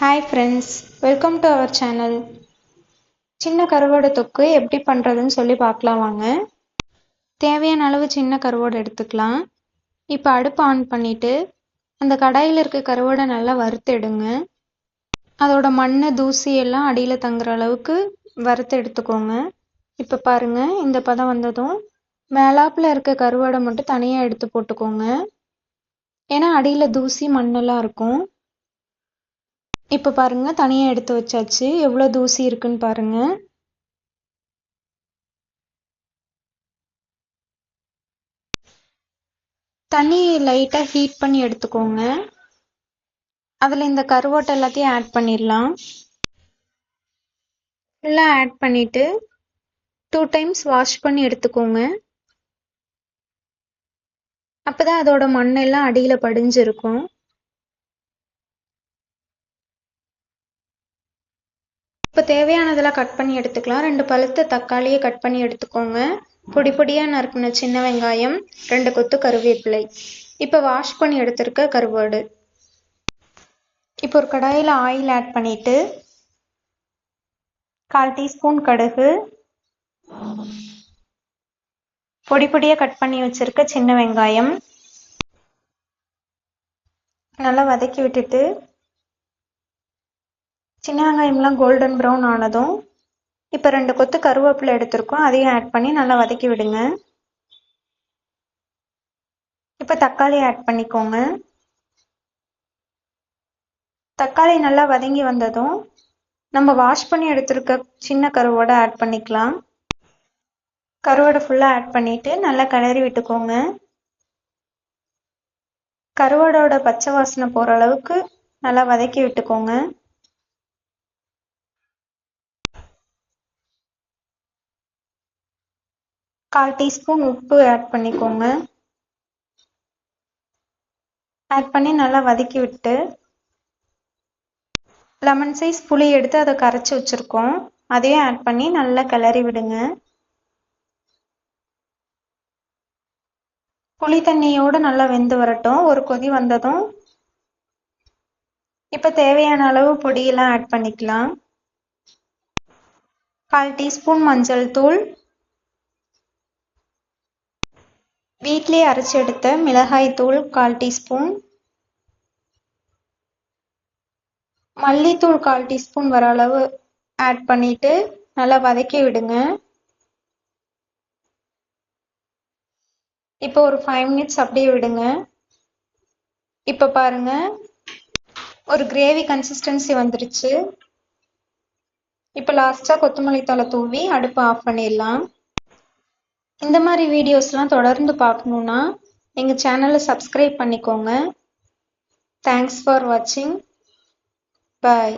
Hi friends welcome to our channel சின்ன கருவாடு தொக்கு எப்படி பண்ணுறதுன்னு சொல்லி பார்க்கலாம் வாங்க. தேவையான அளவு சின்ன கருவாடு எடுத்துக்கலாம். இப்போ அடுப்பு ஆன் பண்ணிவிட்டு அந்த கடாயில் இருக்க கருவாடை நல்லா வறுத்தெடுங்க அதோட மண் தூசி எல்லாம் அடியில் தங்குற அளவுக்கு வறுத்து எடுத்துக்கோங்க. இப்போ பாருங்கள் இந்த பதம் வந்ததும் மேலாப்பில் இருக்க கருவாடை மட்டும் தனியாக எடுத்து போட்டுக்கோங்க. ஏன்னா அடியில் தூசி மண்ணெல்லாம் இருக்கும். இப்போ பாருங்க தனியாக எடுத்து வச்சாச்சு. எவ்வளோ தூசி இருக்குன்னு பாருங்கள் தண்ணி லைட்டாக ஹீட் பண்ணி எடுத்துக்கோங்க. அதில் இந்த கருவாட்டை எல்லாத்தையும் ஆட் பண்ணிடலாம். ஃபுல்லாக ஆட் பண்ணிவிட்டு டூ டைம்ஸ் வாஷ் பண்ணி எடுத்துக்கோங்க. அப்போ தான் அதோட மண்ணெல்லாம் அடியில் படிஞ்சிருக்கும். இப்போ தேவையானதெல்லாம் கட் பண்ணி எடுத்துக்கலாம். ரெண்டு பழுத்த தக்காளியை கட் பண்ணி எடுத்துக்கோங்க. பொடி பொடியாக நறுக்குன சின்ன வெங்காயம் ரெண்டு கொத்து கருவேப்பிலை. இப்போ வாஷ் பண்ணி எடுத்திருக்க கருவாடு. இப்போ ஒரு கடாயில் ஆயில் ஆட் பண்ணிவிட்டு கால் டீஸ்பூன் கடுகு பொடி பொடியாக கட் பண்ணி வச்சுருக்க சின்ன வெங்காயம் நல்லா வதக்கி விட்டுட்டு சின்ன வெங்காயம்லாம் கோல்டன் ப்ரௌன் ஆனதும் இப்போ ரெண்டு கொத்து கருவேப்பிலை எடுத்திருக்கோம் அதையும் ஆட் பண்ணி நல்லா வதக்கி விடுங்க. இப்போ தக்காளி ஆட் பண்ணிக்கோங்க. தக்காளி நல்லா வதங்கி வந்ததும் நம்ம வாஷ் பண்ணி எடுத்திருக்க சின்ன கருவோட ஆட் பண்ணிக்கலாம். கருவாடை ஃபுல்லாக ஆட் பண்ணிவிட்டு நல்லா கிளறி விட்டுக்கோங்க. கருவாடோட பச்சை வாசனை போகிற அளவுக்கு நல்லா வதக்கி விட்டுக்கோங்க. கால் டீஸ்பூன் உப்பு ஆட் பண்ணிக்கோங்க. ஆட் பண்ணி நல்லா வதக்கி விட்டு லெமன் சைஸ் புளி எடுத்து அதை கரைச்சி வச்சுருக்கோம். அதையும் ஆட் பண்ணி நல்லா கிளறி விடுங்க. புளி தண்ணியோடு நல்லா வெந்து வரட்டும். ஒரு கொதி வந்ததும் இப்போ தேவையான அளவு பொடியெல்லாம் ஆட் பண்ணிக்கலாம். கால் டீஸ்பூன் மஞ்சள் தூள் வீட்டிலே அரைச்சி மிளகாய்த்தூள் மிளகாய் தூள் கால் டீஸ்பூன். மல்லித்தூள் கால் டீஸ்பூன் வர அளவு ஆட் பண்ணிவிட்டு நல்லா வதக்கி விடுங்க. இப்போ ஒரு ஃபைவ் மினிட்ஸ் அப்படியே விடுங்க. இப்போ பாருங்க. ஒரு கிரேவி கன்சிஸ்டன்சி வந்துருச்சு. இப்போ லாஸ்ட்டாக கொத்தமல்லி தலை தூவி அடுப்பை ஆஃப் பண்ணிடலாம். இந்த மாதிரி வீடியோஸ்லாம் தொடர்ந்து பார்க்கணுன்னா எங்கள் சேனலை சப்ஸ்கிரைப் பண்ணிக்கோங்க. தேங்க்ஸ் ஃபார் வாட்சிங் பாய்